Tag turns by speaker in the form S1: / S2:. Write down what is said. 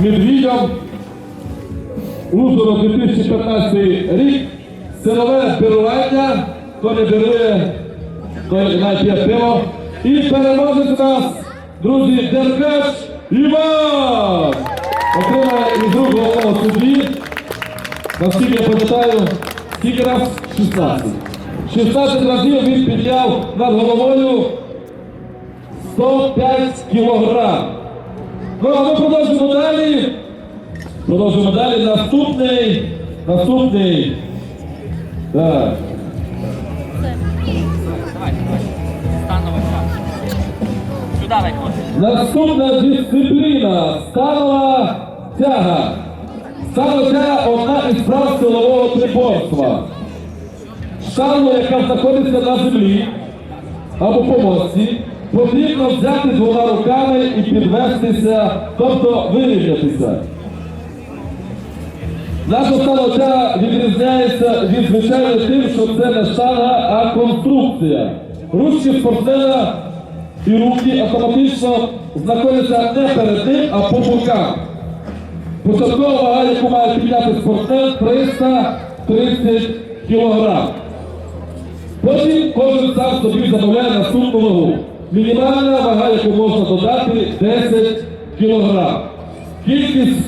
S1: медвідям. Ужгород 2015 рік. Силове бірування, хто не бірує, той навіть є пиво. І переможець нас, друзі, Деркач Іван! Отримає із рук головного судді. Наскільки я пам'ятаю, скільки раз 16. 16 разів він підняв над головою 105 кілограм. Ну, а ми продовжуємо далі. Продовжуємо далі. Наступний. Наступний. Так. Наступна дисципліна станова тяга. Станова тяга одна із прав силового приборства. Штангу, яка знаходиться на землі або по мості, потрібно взяти двома руками і підвестися, тобто вирівнятися. Наша тяга відрізняється від звичайної тим, що це не штанга, а конструкція. Ручки спортсмена і руки автоматично знаходяться не перед ним, а по бокам. Початкова вага, яку має підняти спортсмен, 330 кг. Потім кожен сам собі замовляє наступну вагу. Мінімальна вага, яку можна додати, 10 кілограм. Кількість